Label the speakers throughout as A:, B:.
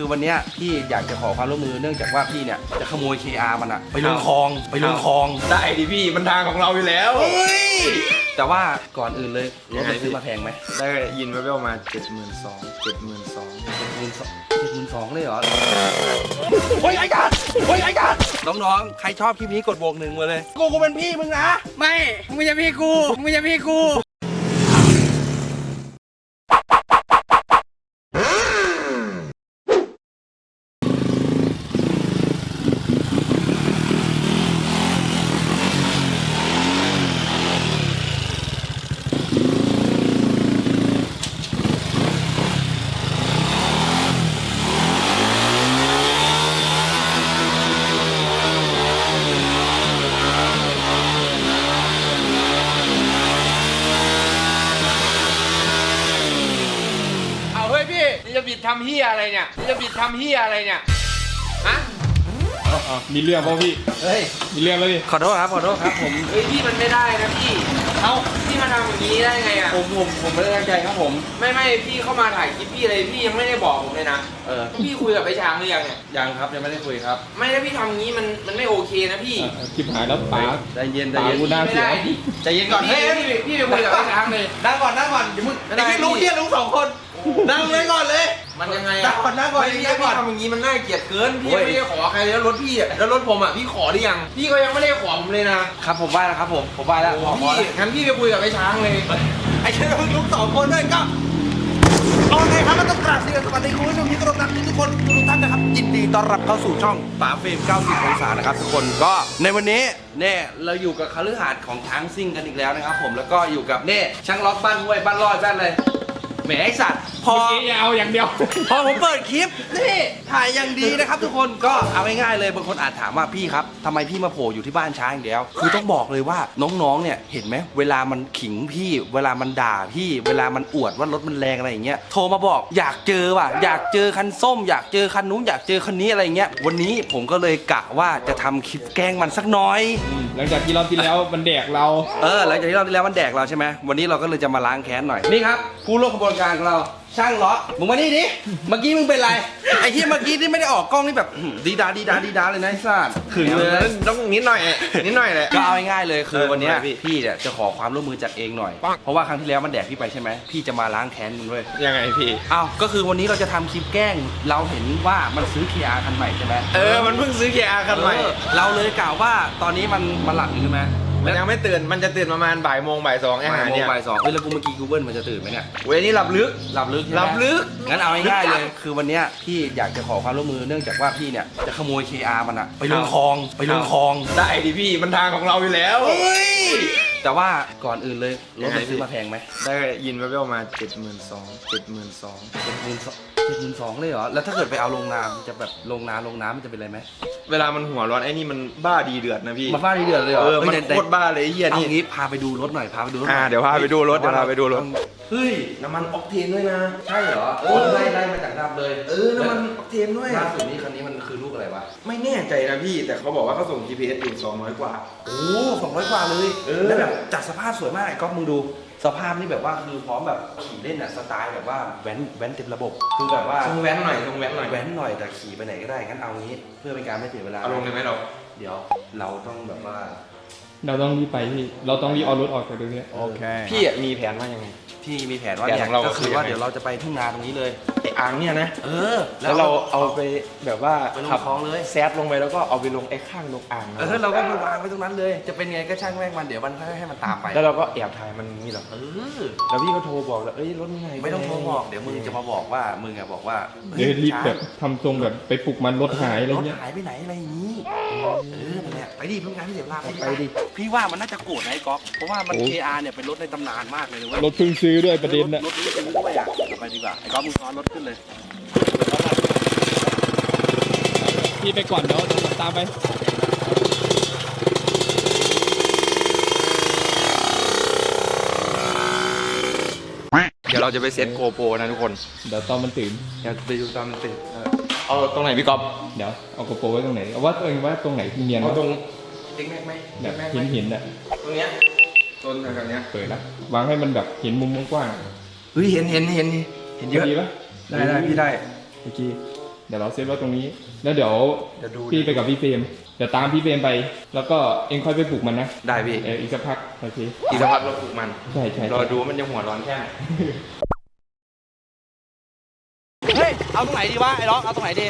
A: คือวันเนี้ยพี่อยากจะขอความร่วมมือเนื่องจากว่าพี่เนี่ยจะขโมย KR มันอะไปลงคลองไปลงคลอง
B: ได้ดิพี่มันทางของเราอยู่แล้ว
A: แต่ว่าก่อนอื่นเลยรถมันซื้อมาแพงไหม
B: ได้ยินแว่วๆมาเจ็ดหมื่นสองเจ็ดหมื่นสอง
A: เจ็ดหมื่นสองเจ็ดหมื่นสองเลยเหรอเฮ้ยไอ้กันเฮ้ยไอ้กันน้องๆใครชอบคลิปนี้กดโบวกหนึ่งมาเลย กูกูเป็นพี่มึงนะ
C: ไม่ มึงไม่ใช่พี่กู มึงไม่ใช่พี่กู
B: เอาเฮ้ยพี่นี่จะบิด ทำเฮียอะไรเนี่ยนี่จะบิดทำเฮียอะไรเนี่ยฮะ
D: มีเรื่องป่ะพี่
A: เฮ้ย
D: มีเรื่องแล้วพี่
A: ขอโทษครับขอโทษครับ ผม
B: เฮ้ยพี่มันไม่ได้นะพี่เอ้าพี่มาทำอย่างนี้ได้ไงอะ
A: ผมผมผมไม่ได้ตั้งใจครับผม
B: ไม่ไม่พี่เข้ามาถ่ายคลิปพี่เลยพี่ยังไม่ได้บอกผมเลยนะ
A: เออ
B: พี่คุยกับไอ้ช้างหรือยังเนี่ย
A: ยังครับยังไม่ได้คุยครับ
B: ไม่ถ้าพี่ทำอย่างนี้มันมันไม่โอเคนะพี่
D: คลิปหายแล้วป๋า
A: ใจเย็นใจ
D: ป๋า
A: เย็น
D: กูน่า
B: ไม่
D: เสีย
B: ได้พี่
A: ใจเย็นก่อน
B: พี่
A: เฮ้ย
B: พี่พี่ไปคุยกับไอ้ช้างเลย
A: นั่งก่อนนั่งก่อนอย่ามึง
B: ไม่ได้
A: ไอ้ที่รู้
B: พี่
A: เฮียรู้สองคน นั่งเลยก่อนเลย
B: มันยังไง
A: นั่งก่อนนั่งก่อน
B: ไม่
A: นั่
B: พี่
A: งก่อน
B: ทำอย่างนี้มันน่าเกลียดเกิน พี่
A: โอ้ย
B: ไม่ได้ขอใครแล้วรถพี่อะแล้วรถผมอะพี่ขอหรือยัง พี่ก็ยังไม่ได้ขอผมเลยนะครับ
A: ผมไหว้แล้วครับผมผมไหว้แล้วพอพอ
B: พี่
A: แล้ว
B: งั้นพี่ไปคุยกับไอ้ช้างเลย
A: ไอ้ที่รู้รู้สองคนด้วยก็โอเคครับก็ต้องกราบสวัสดีคุณผู้ชมที่เคารพรักทุกคนทุกท่านนะครับยินดีต้อนรับเข้าสู่ช่องป๋าเฟรม90องศานะครับทุกคนก็ในวันนี้เนี่ยเราอยู่กับคฤหาสน์ของช้างซิ่งกันอีกแล้วนะครับผมแล้วก็อยู่กับเนี่ยช่างล็อกบ้านห้วยบ้านลอยบ้านอะไร แหมไอสัตว์พอ
D: เมื่อกี้เอาอย่างเดียว
A: พอผมเปิดคลิปนี่ถ่ายอย่างดีนะครับทุกคนก็เอาง่ายๆเลยบางคนอาจถามว่าพี่ครับทำไมพี่มาโผล่อยู่ที่บ้านช้างอย่างเดียว คือต้องบอกเลยว่าน้องๆเนี่ยเห็นไหมเวลามันขิงพี่ เวลามันด่าพี่ เวลามันอวดว่ารถมันแรงอะไรอย่างเงี้ยโทรมาบอกอยากเจอว่ะอยากเจอคันส้ม อยากเจอคันนู้นอยากเจอคันนี้อะไรอย่างเงี้ยวันนี้ผมก็เลยกะว่าจะทำคลิปแกล้งมันสักหน้อย
D: หลังจากที่รอบที่แล้วมันแดกเรา
A: เออหลังจากที่เราที่แล้วมันแดกเราใช่ไหมวันนี้เราก็เลยจะมาล้างแค้นหน่อยนี่ครับผู้ร่วมขบวนการของเราช่างล็อกมึงมานี่ดิเมื่อกี้มึงเป็นไรไอ้ที่เมื่อกี้ที่ไม่ได้ออกกล้องนี่แบบอื้อดีดาดีดาดีดาเลยนะไอ้สัสขึงเลย
B: ต้องนิดหน่อยนิดหน่อยแหละ
A: ก็เอาง่ายๆเลยคือ
B: เออ
A: วันเนี้ย
B: ทำไมพี่
A: พี่เนี่ยจะขอความร่วมมือจากเองหน่อยเพราะว่าครั้งที่แล้วมันแดกพี่ไปใช่ไหมพี่จะมาล้างแค้นมึงด้วย
B: ยังไงพี่
A: อ้าวก็คือวันนี้เราจะทำคลิปแกล้ง เราเห็นว่ามันซื้อ KR คันใหม่ใช่ไหม
B: เออ มันเพิ่งซื้อ KR คันใหม่
A: เออเราเลยกล่าวว่าตอนนี้มันมันหลับอยู่ใช่ไหม
B: มันยังไม่ตื่น มันจะตื่นประมาณบ่ายโมงบ่ายสองไอ้
A: บ่า
B: หาย
A: โมง
B: เนี่ย
A: บ่ายสองเอ้ยแล้วกูเมื่อกี้กูเบิ้ลมันจะตื่นไหมเนี่ย
B: เว้ยนี่หลับลึก
A: หลับลึกใช่ไหม
B: หลับลึก
A: งั้นเอาง่ายๆเลย คือวันเนี้ยพี่อยากจะขอความร่วมมือเนื่องจากว่าพี่เนี่ยจะขโมย KR มันอะไปลงคลอง ไปลงคลอง
B: ได้ดิพี่ มันทางของเราอยู่แล้ว
A: แต่ว่าก่อนอื่นเลยรถ
B: ยังไง
A: มันซื้อมาแพงไหม
B: ได้ยินแว่วๆมาเจ็ดหมื่นสอง เจ็ดหมื่นสอง
A: เจ็ดหมื่นสองเจ็ดหมื่นสองเลยเหรอ แล้วถ้าเกิดไปเอาลงน้ำจะแบบลงน้ำลงน้ำมันจะเป็นอะไรไหม
B: เวลามันหัวร้อนไอ้นี่มันบ้าดีเดือดนะพี่
A: มาบ้าดีเดือดเลยเหรอ
B: เออมัน
A: ฮ้ย
B: โคตรบ้าเลยไอ้เฮีย
A: เอา
B: นี่
A: งี้พาไปดูรถหน่อยพาไปดูรถหน่
B: อ่า
A: อย
B: เดี๋ยวพาไปดูรถเดี๋ยวพาไปดูรถ
A: เฮ้ย
B: น้ำมันออกเทนด้วยนะ
A: ใช่เหรอ
B: เออ
A: ได้ได้มาจากดำเลย
B: เออน้ำมันออกเทนด้วย
A: ล่าสุดนี้คันนี้มันคือลูกอะไรวะ
B: ไม่แน่ใจนะพี่ แต่เขาบอกว่าเขาส่ง GPS อยู่200กว่า
A: โอ้สองร้อยกว่าเลย
B: เออ
A: แล้วแบบจัดสภาพสวยมากไอ้ก๊อฟมึงดู สภาพนี่แบบว่าคือพร้อมแบบขี่เล่นอะสไตล์แบบว่าแว้นแว้นเต็มระบบ คือแบบว่า
B: ทรงแว้นหน่อยทรงแว้นหน่อย
A: แว้นหน่อยแต่ขี่ไปไหนก็ได้งั้นเอางี้ เพื่อเป็นการไม่เสียเวลา
B: เอาลงเลยไหมเรา
A: เดี๋ยวเราต้องแบบว่า
D: เราต้องรีบไปพี่ เราต้องรีบเอารถออกจากตรงนี้
A: โอเค
B: พี่อะมีแผนว่ายังไง
A: ที่มีแผนว่า
B: แผน
A: เนี่ย
B: ของเรา
A: ก็คือว่า
B: คือยังไง
A: เดี๋ยวเราจะไปทุ่งนาตรงนี้เลย
B: ไอ้อ่างเนี่ยนะ
A: เออ
B: แล้วเราเอาไปแบบว่า
A: ไปลง
B: ขับ
A: คลองเลย
B: แซดลงไปแล้วก็เอาไปลงไอ้ข้างลงอ่าง
A: เออเราก็ไปวางไว้ตรงนั้นเลย จะเป็นไงก็ช่างแม่งมันเดี๋ยวมันให้มันตามไป
B: แล้วเราก็แอบถ่ายมันนี่เหรอ
A: เออ
B: แล้วพี่ก็โทรบอกแล้วเอ้ยรถมึงไง
A: ไม่ต้องโทรบอกเดี๋ยวมึงจะมาบอกว่ามึงอะบอกว่า
D: เดี๋ยวรีบแบบ
A: ช้าง
D: ทำทรงแบบไปปลุกมันรถหายอะไร
A: รถ
D: เงี้ย
A: หายไปไหนอะไรอย่างนี้เออนั่นแหละไปดิเพื่อนงานไม่เสียเวลาไปดิพี่ว่ามันน่าจะโกรธนะไอ้ก๊อฟเพราะว่ามัน KR เนี่ยเป็นรถในตำนานมากเลยนะเว้ย
D: รถเพิ่งซื้อด้วยประเด็นน่ะ
A: ถรถนี้นด้วยอะเอาไปดีกว่าไอ้ก๊อฟมึงซ้อนรถขึ้นเลย
D: พี่ไปก่อนเดี๋ยวตามไป
B: เดี๋ยวเราจะไปเซตโกโปรนะทุกคน
D: เดี๋ยวตอนมันตื่น
B: เดี๋ยวไปดูตอนมันตื่นเออเอาตรงไหนพี่ก๊อฟ
D: เดี๋ยวเอากระโปรงไว้ตรงไหนเอาว่าตัวเองว่าตรงไหนที่เนียน
B: เอา
D: วะ
B: ตรง
A: เด็กแม็กไหม
D: แบบเห็นเห็นๆน่ะ
B: ตรงเนี้ย ต้นแถวๆเนี้ย
D: เปิดแล้ววางให้มันแบบเห็นมุมกว้าง
B: เฮ้ยเห็นเห็นเห็นเห็น
D: ๆ
B: เยอะ
D: ดีปะ
B: ได้ได้พี่ได้
D: เมื่อกี้เดี๋ยวเราเซฟไว้ตรงนี้ แล้วเดี๋ยว
A: เดี๋ยวดู
D: พี่ไปกับพี่เฟรมเดี๋ยวตามพี่เฟรมไป แล้วก็เองค่อยไปปลุกมันนะ
A: ได้พี่
D: เอออีกสักพักโอเค
B: อีกสักพักเราปลุกมัน
D: ใช่ใช่
B: รอดูว่ามันจะหัวร้อนแค่ไหน
A: เฮ้ยเอาตรงไหนดีวะไอ้ล็อกเอาตรงไหนดี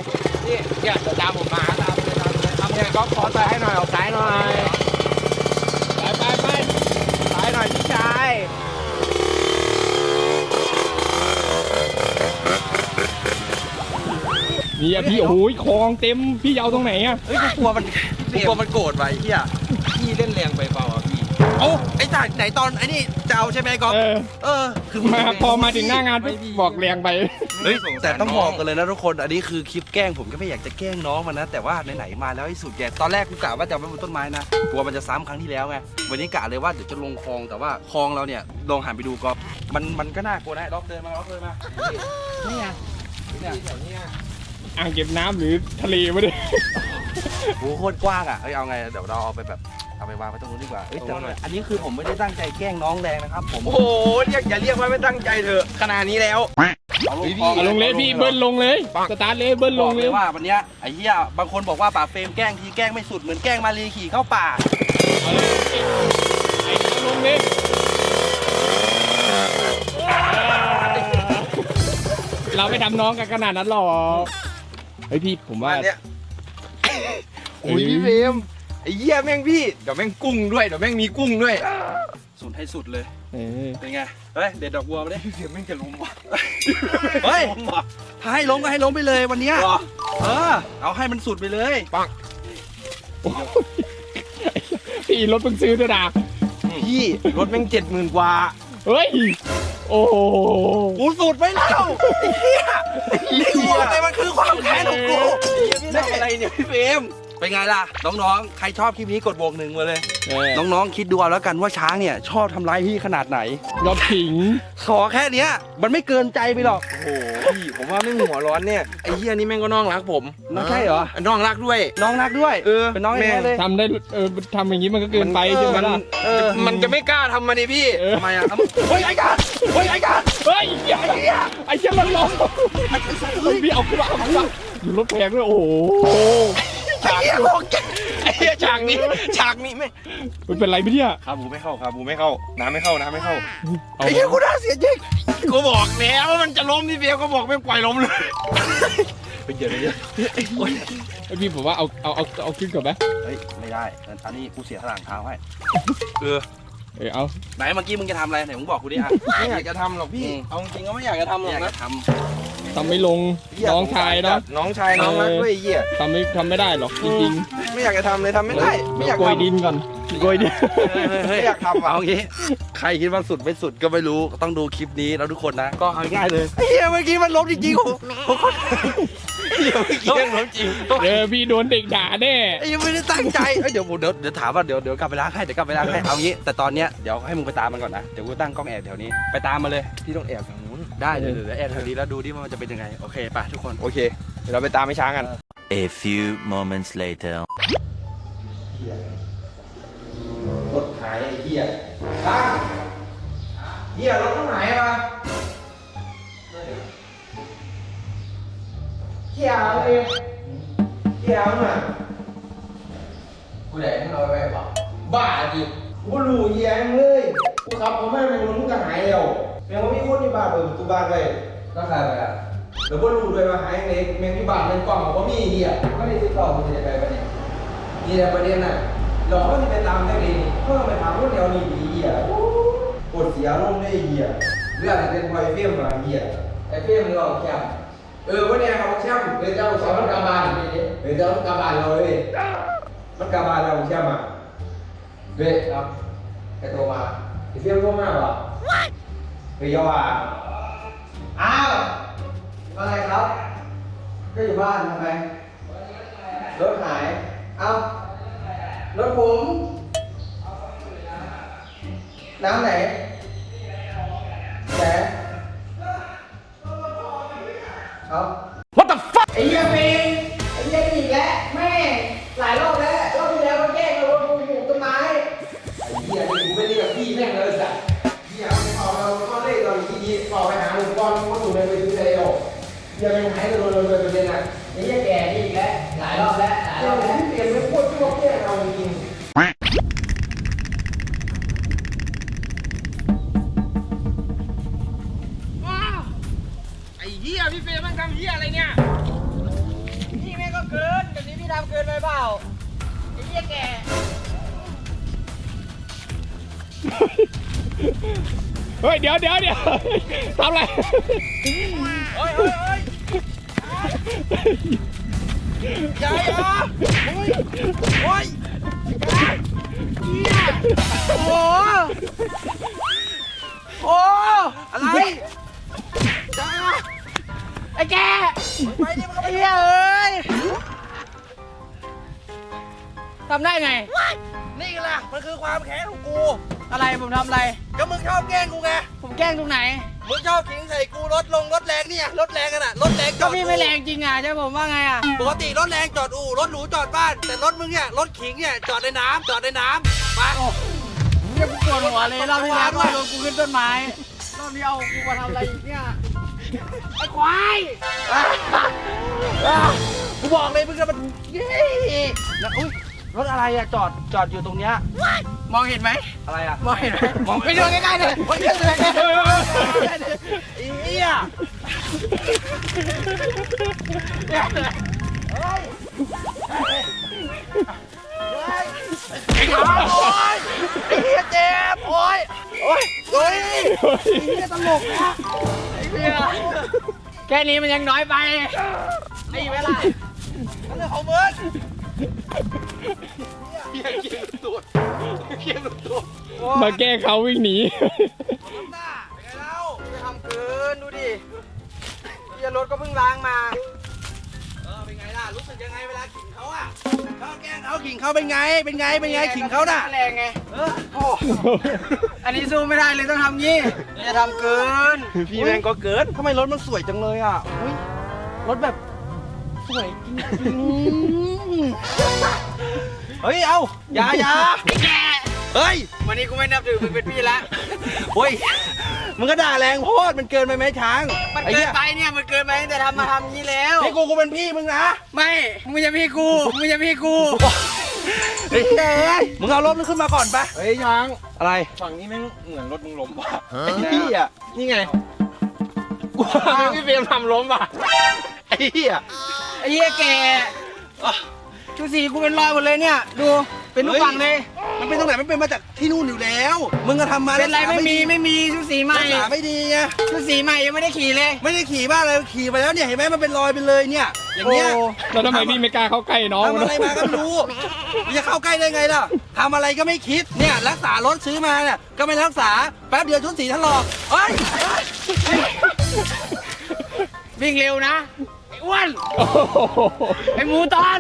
B: นี่เนี่ยเดี๋ยวตามผมมาตามเลยตามเลยทำเนี่ยก็ขอซ้ายให้หน่อยออกซ้ายหน่อยไปไปไปซ้ายหน่อยพี่ชาย
D: นี่อะพี่โอ้ยคลองเต็มพี่จะเอาตรงไหนอะ
A: เฮ้ยกูกลัวมันกูกลัวมันโกรธไว้เฮีย
B: พี่เล่นแรงไปเปล่าอะพี่
A: โอ้ไอ้จ่ายไหนตอนไอ้นี่จะเอาใช่ไหมก๊อฟ
D: เออ
A: เออ คือ
D: มาพอมาถึงหน้างานปุ๊บบอกแรงไป
A: เฮ้ยแต่ต้องบอกกันเลยนะทุกคนอันนี้คือคลิปแกล้งผมก็ไม่อยากจะแกล้งน้องมันนะแต่ว่าไหนๆมาแล้วไอ้สุดแกตอนแรกกูกะว่าจะเอาไว้บนต้นไม้นะกลัวมันจะซ้ำครั้งที่แล้วไงวันนี้กะเลยว่าเดี๋ยวจะลงคลองแต่ว่าคลองเราเนี่ยลองหันไปดูก๊อฟมันมันก็น่ากลัวนะล็อกเดินมาล็อกเดินมานี่ไงเนี่ย
D: อ่างเก็บน้ำหรือทะเลวะเนี่ย
A: โหโคตรกว้างอะเฮ้ยเอาไงเดี๋ยวเราเอาไปแบบเอาไปวางไว้ตรงนู้นดีกว่าเอ้ยแต่อันนี้คือผมไม่ได้ตั้งใจแกล้งน้องแรงนะครับ ผม
B: โอ้โหเรียกอย่าเรียกว่าไม่ตั้งใจเถอะขนาดนี้แล้ว
A: เอาลงคลอง
D: เอาลงเลยพี่เบิ้ลลงเลย สตาร์ทเลยเบิ้ล
A: บ
D: ล
A: องก
D: เล
A: เลยยว่าวันเนี้ยไอ้เหี้ยบางคนบอกว่าป่าเฟรมแกล้งทีแกล้งไม่สุดเหมือนแกล้งมารีขี่เข้าป่า
D: เอาเลยเอาลงเลยเราไม่ทำน้องกันขนาดนั้นหรอก เฮ้ยพี่ผมว่า
B: อันเนี้ยโอ้ยพี่เฟรมไอ้เหี้ยแม่งพี่เดี๋ยวแม่งกุ้งด้วยเดี๋ยวแม่งมีกุ้งด้วย
A: สุดให้สุดเลย
D: เออ
A: เป็นไง เฮ้ย เด็ดดอกบัวมาดิ
B: พี่เฟรมแม่งจะล้มว่ะ
A: เฮ้ยถ้าให้ล้มก็ให้ล้มไปเลยวันเนี้ย
B: เหรอ
A: เออ เอาให้มันสุดไปเลย
D: พี่รถเพิ่งซื้อด้วยนะ
B: พี่รถแม่งเจ็ดหมื่นกว่า
D: เฮ้ย โอ้โห
A: กูสุดไปแล้วไอ้เหี้ยนี่กูบอกเลยมันคือความแค้นของกู
B: พี่ทำอะไรเนี่ยพี่เฟรม
A: เป็นไงล่ะ น้องๆ ใครชอบคลิปนี้กดบวกหนึ่งมาเลย
D: เออ
A: น้องๆ คิดดูเอาแล้วกันว่าช้างเนี่ย ชอบทำร้ายพี่ขนาดไหน
D: ยอดขิง
A: ขอแค่เนี้ย มันไม่เกินใจไปหรอก
B: โอ้โหพี่ผมว่าแม่งหัวร้อนเนี่ยไอ้เหี้ยนี่แม่งก็น้องรักผม
A: น้องใช่เหรอ
B: น้องรักด้วย
A: น้องรักด้วย
B: เออ
A: เป็นน้องแท้เลย
D: ทำได้เออทำอย่างนี้มันก็เกินไปใช่ไหมล่ะ
A: เออ
B: มันจะไม่กล้าทำมาดิพี่
D: เออ
A: ทำไมอะเฮ้ยไอ้การเฮ้ยไอ้การ
D: เฮ้ยไอ้เหี้ยไอ้เหี้ยมันลงพี่เอาขึ้นมาเอาขึ้นมาอยู่รถแพงด้วยโอ้โห
B: นี้ ฉากนี้ไม่
D: มันเป็นไรไหมเนี่ย
B: ขาบูไม่เข้าขาบูไม่เข้า น้ำไม่เข้า น้ำไม่เข้า
D: เอา
A: ไอ้เหี้ยกูน่าเสียจริง
B: ก็บอกแล้วว่ามันจะล้มพี่เฟียก็บอกไม่ปล่อยล้มเลย
A: ไปเดี๋ยวเดี๋ยว
D: ไอพี่ผมว่าเอาเอาเอาเอาขึ้นก่อนไหม
A: เฮ้ยไม่ได้อันนี้กูเสียสลางเท้าให้
B: เออ
D: เออเอา
A: ไหนเมื่อกี้มึงจะทำอะไรไหนมึงบอกกูดิอะ
B: ไม่อยากจะทำหรอกพี่
A: อืม
B: เอาจริงก็ไม่อยากจะทำหร
A: อ
B: อก
A: ยาก
B: นะ
A: จะ ท
D: ทำไม่ลงน้องชายเนาะ
B: น้องชายน้องรักด้วยไอ้เหี้ย
D: ทำไม่ทำไม่ได้หรอกจริง
B: ไม่อยากจะทำเลยทำไม่
D: ๆ
B: ได้ไม่อยาก
D: โกย
B: ทำ
D: ดินก่อนโกยดินำ
B: ไม่อยากทำอะ
A: เอางี้ ใครคิดว่าสุดไม่สุดก็ไม่รู้ต้องดูคลิปนี้แล้วทุกคนนะ ก็เอาง่ายเลยไอ้เหี้ยเมื่อกี้มันล้มจริงๆโอ้โห
B: เดี๋ยวเมื่อกี้ยังล้มจริง
D: เออพี่โดนเด็กด่าแน่
A: ไอ้ยังไม่ได้ตั้งใจเอ้ยเดี๋ยวผมเดี๋ยวเดี๋ยวถามว่าเดี๋ยวเดี๋ยวกลับไปล้างให้เดี๋ยวกลับไปล้างให้เอางี้ แต่ตอนเนี้ยเดี๋ยวให้มึงไปตามมันก่อนนะเดี๋ยวกูตั้งกล้องแอบแถวนี้ไปตามมาเลย
B: พี่ต้องแอบทางนู้น
A: ได้เดี๋ยวเดี๋ยวเดี๋ยวแอบแถวนี้แล้วดูดิว่ามันจะเป็นยังไง โอเคไปทุกคน
B: โอเคเดี๋ยวเราไปตามไอ้ช้างกัน
E: A few moments later.
A: รถหายไอ้เหี้ยตั้งเหี้ยรถหายมาเหี้ยเลยเหี้ยมากูแหลกมึงเอาไปไปป่ะบ้าดิกูรู้เหี้ยมึงเลยกูขับผมไม่เป็นมึงก็หายแล้ว แม่งว่ามีคนที่บ้านเปิดประตูบ้านไว้ก็ใครไปอะแล้วก็รู้ด้วยว่าหายเองแม่งที่บ้านเล่นกล้องบอกว่ามีเหี้ยไม่ได้ติดต่อมึงจะไปปะเนี่ยนี่แหละประเด็นน่ะหลอกว่าจะไปตามได้ไงนี่เพื่อไปถามว่าเดียวนี่ดีเหี้ยปวดเสียลงได้เหี้ยเรื่องอะเป็นพอยเฟี้ยมมาเหี้ยไอ้เฟี้ยมเราแคมเออวันนี้เขาแคมเดี๋ยวเจ้าสอนมันกาบานเดี๋ยวเจ้ากาบานเราเลยมันกาบานเราแคมอะเว้ยครับไอ้ตัวมาไอ้เฟี้ยมพวกมากว่ะ ไรครับก็อยู่บ้านทำไมรถหายเอารถผมน้ำไหนไหนเอา What the fuck ไอ้เหี้ยพี่เฟ
B: รมมันทำเหี้ยอะไรเนี่ย
C: พี่แม่งก็เกินแบบนี้พี่ทำเกินไปเปล่าไอ้เหี้ยแก
D: เฮ้ยเดี๋ยวเดี๋ยวเดี๋ยวทำอะไร
A: เฮ้ยเฮ้ยเฮ้ยยายอะโอ้ยโอ้ย
C: โอ้โห
A: ได้
C: ไง
A: นี่แหละ มันคือความแค้นของกู
C: อะไรผมทำอะไร
A: ก็มึงชอบแกล้งกูไง
C: ผมแกล้งตรงไหน
A: มึงชอบขิงใส่กูรถลงรถแรงเนี่ยรถแรงกันอะรถแรงจ
C: ก็
A: อด
C: พี่ไม่แรงจริงอะใช่ผมว่าไงอะ
A: ปกติรถแรงจอดอู่รถหรูจอดบ้าน แต่รถมึงเนี่ยรถขิงเนี่ยจอดในน้ำจอดในน้ำไป
C: เรียกกูปวดหัวเลยรอบที่แล้วก็โดนกูขึ้นต้นไม้รอบนี้เอากูมาทำอะไรอีกเนี่ยไอ้ควาย
A: กูบอกเลยมึงจะมันเย้แล้วอุ้ย รถอะไรอะจอดจอดอยู่ตรงเนี้ย
C: มองเห็นไหม
A: อะไรอะ
C: มองเห็นไหม
A: มอง
C: ไปดูใกล้ๆเลย
A: เฮ้ยเฮ้ยเฮ้ยเฮ้ยเฮ้ยอีเหี้ยไอ้ขาโอ๊ยไอ้เหี้ยเจ็บโอ๊ยโอ๊ยโอ๊ยไอ้เหี้ยตลกนะ
C: แค่นี้มันยังน้อยไปไอ้เวลา
A: นั่นเรื่องของมึง เหี้ยเกียร์หลุดเกียร์หลุดตัว
D: มาแก้เขาวิ่งหนี
A: หน้าเป็นไงเล่า
C: จะทำเกินดูดิเฮียรถก็เพิ่งล้างมา
A: เออเป็นไงล่ะรู้สึกยังไงเวลาขิงเขาอะเขาแกล้งเขาขิงเขาเป็นไง เป็นไงเป็นไงขิงเขาน่ะ
C: แรงไง
A: เออ
C: โอ้อันนี้สู้ไม่ได้เลยต้องทำงี้จะทำเกิน
A: พี่แมงก็เกินทำไมรถมันสวยจังเลยอะรถแบบ สวยจริงๆเฮ้ย เอาอย่าอย่า
C: แก
A: เฮ้ย
C: วันนี้กูไม่นับถือมึงเป็นพี่ละ
A: โอ้ย มึงก็ด่าแรงโพดมันเกินไปไหมช้าง
C: มัน
A: ไอ้
C: เกิ
A: หี้
C: น
A: ย
C: ไปเนี่ย มันเกินไปตั้งแต่ทำมาทำงี้แล้ว
A: ให้กูกูเป็นพี่มึงนะ
C: ไม่ มึงไม่ใช่พี่กู มึงไม่ใช่พี่กู
A: เฮ้ยเอ้ยมึงเอารถมันขึ้นมาก่อนปะ
B: เฮ้ยช้าง
A: อะไร
B: ฝั่งนี้แม่งเหมือนรถมึงล้มว่ะ
A: ไอ้เหี้ย
B: นี่ไงกูว่าพี่เฟรมทำล้มว่ะ
A: ไอ้เหี้ย
C: ไอ้เหี้ยแกชุดสีกูเป็นรอยหมดเลยเนี่ย ดู เป็นลูกฝั่งเลย
A: มันเป็นตรงไหนมันเป็นมาจากที่นู่นอยู่แล้ว มึงก็ทำมา
C: เป็นไร
A: รักษา
C: ไม่มี
A: ดี
C: ไม่มีชุดสีใหม่
A: รักษาไม่ดีไง
C: ชุดสีใหม่ยังไม่ได้ขี่เลย
A: ไม่ได้ขี่บ้านอะไรขี่ไปแล้วเนี่ยเห็นไหมมันเป็นรอยไปเลยเนี่ย อย่างเงี้ย
C: โอ้
D: แล้วทำไมพี่ไม่กล้าเข้าใกล้น้อง
A: ทำอะไรมาก็ไม่รู้มึงจะเข้าใกล้ได้ไงล่ะทำอะไรก็ไม่คิดเนี่ยรักษารถซื้อมาเนี่ยก็ไม่รักษาแป๊บเดียวชุดสีถลอกเฮ้ยเฮ้ย
C: วิ่งเร็วนะไอ้อ้วน
D: โอ้โห
C: ไอ้หมูตอน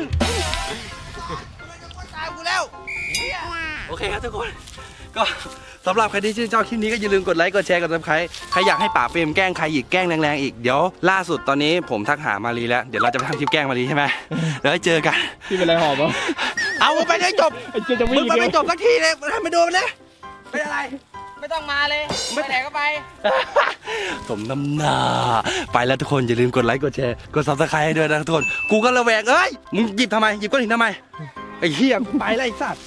A: ตามกูแล้วโอเคครับทุกคน ก็สำหรับใครที่ชื่นชอบคลิปนี้ก็อย่าลืมกดไลค์กดแชร์กดซับสไครต์ใครอยากให้ป่าเฟรมแกล้งใครอีกแกล้งแรงๆอีกเดี๋ยวล่าสุดตอนนี้ผมทักหามารีแล้วเดี๋ยวเราจะไปทำคลิปแกล้งมารีใช่ไหมเดี๋ยวให้เจอกัน
D: พี่เป็นไรหอบวะ
A: เอามึงไปให้จบ
D: ไอ้เจ๊จะวิ่
A: มึ
D: ง
A: ง
D: อีก
A: ไป
D: เล
A: ไม่
D: ย
A: จบสักทีเลยทำไปดูมันเลยเป็นอะไร
C: ไม่ต้องมาเลยไปไหนก็ไป
A: สมน้ำหน้า ไปแล้วทุกคนอย่าลืมกดไลค์กดแชร์กดซับสไครต์ให้ด้วยนะทุกคน กูก็ระแวงเอ้ยมึงหยิบทำไมหยิบก้อนหินทำไมไอ้เหี้ยไปไล่สัตว์